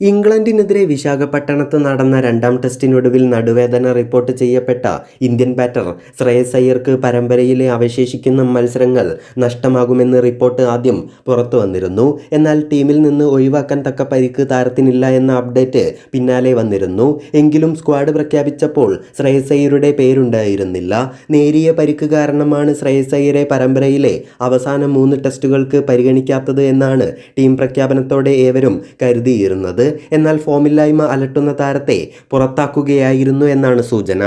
ഇംഗ്ലണ്ടിനെതിരെ വിശാഖപട്ടണത്ത് നടന്ന രണ്ടാം ടെസ്റ്റിനൊടുവിൽ നടുവേദന റിപ്പോർട്ട് ചെയ്യപ്പെട്ട ഇന്ത്യൻ ബാറ്റർ ശ്രേയസ് അയ്യർക്ക് പരമ്പരയിലെ അവശേഷിക്കുന്ന മത്സരങ്ങൾ നഷ്ടമാകുമെന്ന് റിപ്പോർട്ട് ആദ്യം പുറത്തു വന്നിരുന്നു. എന്നാൽ ടീമിൽ നിന്ന് ഒഴിവാക്കാൻ തക്ക പരിക്ക് താരത്തിനില്ല എന്ന അപ്ഡേറ്റ് പിന്നാലെ വന്നിരുന്നു. എങ്കിലും സ്ക്വാഡ് പ്രഖ്യാപിച്ചപ്പോൾ ശ്രേയസ് അയ്യരുടെ പേരുണ്ടായിരുന്നില്ല. നേരിയ പരിക്ക് കാരണമാണ് ശ്രേയസ് അയ്യരെ പരമ്പരയിലെ അവസാന മൂന്ന് ടെസ്റ്റുകൾക്ക് പരിഗണിക്കാത്തത് എന്നാണ് ടീം പ്രഖ്യാപനത്തോടെ ഏവരും കരുതിയിരുന്നത്. എന്നാൽ ഫോമില്ലായ്മ അലട്ടുന്ന താരത്തെ പുറത്താക്കുകയായിരുന്നു എന്നാണ് സൂചന.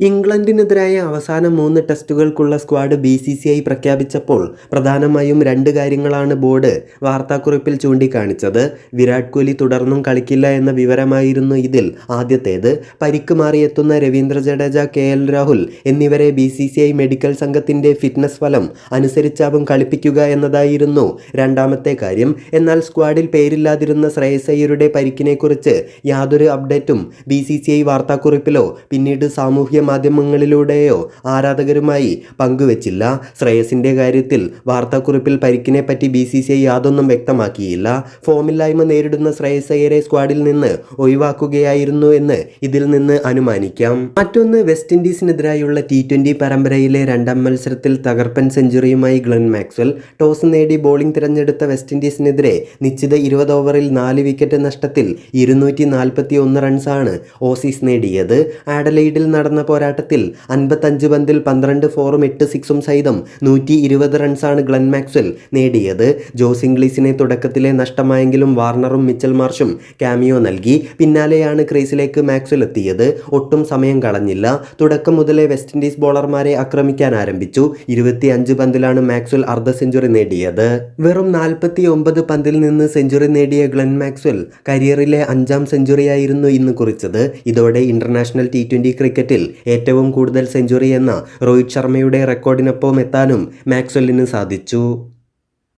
ഇംഗ്ലണ്ടിനെതിരായ അവസാന മൂന്ന് ടെസ്റ്റുകൾക്കുള്ള squad B C C I പ്രഖ്യാപിച്ചപ്പോൾ പ്രധാനമായും രണ്ട് കാര്യങ്ങളാണ് ബോർഡ് വാർത്താക്കുറിപ്പിൽ ചൂണ്ടിക്കാണിച്ചത്. വിരാട് കോഹ്ലി തുടർന്നും കളിക്കില്ല എന്ന വിവരമായിരുന്നു ഇതിൽ ആദ്യത്തേത്. പരിക്ക് മാറിയെത്തുന്ന രവീന്ദ്ര ജഡേജ കെ എൽ രാഹുൽ എന്നിവരെ B C C I medical സംഘത്തിന്റെ ഫിറ്റ്നസ് ഫലം അനുസരിച്ചാവും കളിപ്പിക്കുക എന്നതായിരുന്നു രണ്ടാമത്തെ കാര്യം. എന്നാൽ സ്ക്വാഡിൽ പേരില്ലാതിരുന്ന ശ്രേയസ് അയ്യരുടെ പരിക്കിനെക്കുറിച്ച് യാതൊരു അപ്ഡേറ്റും ബി സി സി ഐ വാർത്താക്കുറിപ്പിലോ പിന്നീട് സാമൂഹ്യ മാധ്യമങ്ങളിലൂടെയോ ആരാധകരുമായി പങ്കുവച്ചില്ല. ശ്രേയസിന്റെ കാര്യത്തിൽ വാർത്താക്കുറിപ്പിൽ പരിക്കിനെ പറ്റി ബി സി സി ഐ യാതൊന്നും വ്യക്തമാക്കിയില്ല. ഫോമില്ലായ്മ നേരിടുന്ന ശ്രേയസ് അയ്യരെ സ്ക്വാഡിൽ നിന്ന് ഒഴിവാക്കുകയായിരുന്നു എന്ന് ഇതിൽ നിന്ന് അനുമാനിക്കാം. മറ്റൊന്ന് വെസ്റ്റ് ഇൻഡീസിനെതിരായുള്ള ടി ട്വന്റി പരമ്പരയിലെ രണ്ടാം മത്സരത്തിൽ തകർപ്പൻ സെഞ്ചുറിയുമായി ഗ്ലെൻ മാക്സ്വൽ ടോസ് നേടി ബോളിംഗ് തിരഞ്ഞെടുത്ത വെസ്റ്റ് ഇൻഡീസിനെതിരെ നിശ്ചിത ഇരുപത് ഓവറിൽ നാല് വിക്കറ്റ് നഷ്ടത്തിൽ ഇരുന്നൂറ്റി നാൽപ്പത്തി ഒന്ന് റൺസാണ് ഓസീസ് നേടിയത്. ആഡലൈഡിൽ നടന്ന പോരാട്ടത്തിൽ അൻപത്തഞ്ച് പന്തിൽ പന്ത്രണ്ട് ഫോറും എട്ട് സിക്സും സഹിതം നൂറ്റി ഇരുപത് റൺസാണ് ഗ്ലെൻ മാക്സ്വെൽ നേടിയത്. ജോസ് ഇംഗ്ലീസിനെ തുടക്കത്തിലെ നഷ്ടമായെങ്കിലും വാർണറും മിച്ചൽ മാർഷും ക്യാമിയോ നൽകി. പിന്നാലെയാണ് ക്രീസിലേക്ക് മാക്സ്വെൽ എത്തിയത്. ഒട്ടും സമയം കളഞ്ഞില്ല. തുടക്കം മുതലേ വെസ്റ്റ് ഇൻഡീസ് ബോളർമാരെ ആക്രമിക്കാൻ ആരംഭിച്ചു. ഇരുപത്തി അഞ്ച് പന്തിലാണ് മാക്സ്വെൽ അർദ്ധ സെഞ്ചുറി നേടിയത്. വെറും നാൽപ്പത്തി ഒമ്പത് പന്തിൽ നിന്ന് സെഞ്ചുറി നേടിയ ഗ്ലെൻ മാക്സ്വെൽ കരിയറിലെ അഞ്ചാം സെഞ്ചുറിയായിരുന്നു ഇന്ന് കുറിച്ചത്. ഇതോടെ ഇന്റർനാഷണൽ ടി ക്രിക്കറ്റിൽ ഏറ്റവും കൂടുതൽ സെഞ്ചുറി എന്ന രോഹിത് ശർമ്മയുടെ റെക്കോർഡിനൊപ്പം എത്താനും മാക്സ്വെല്ലിന് സാധിച്ചു.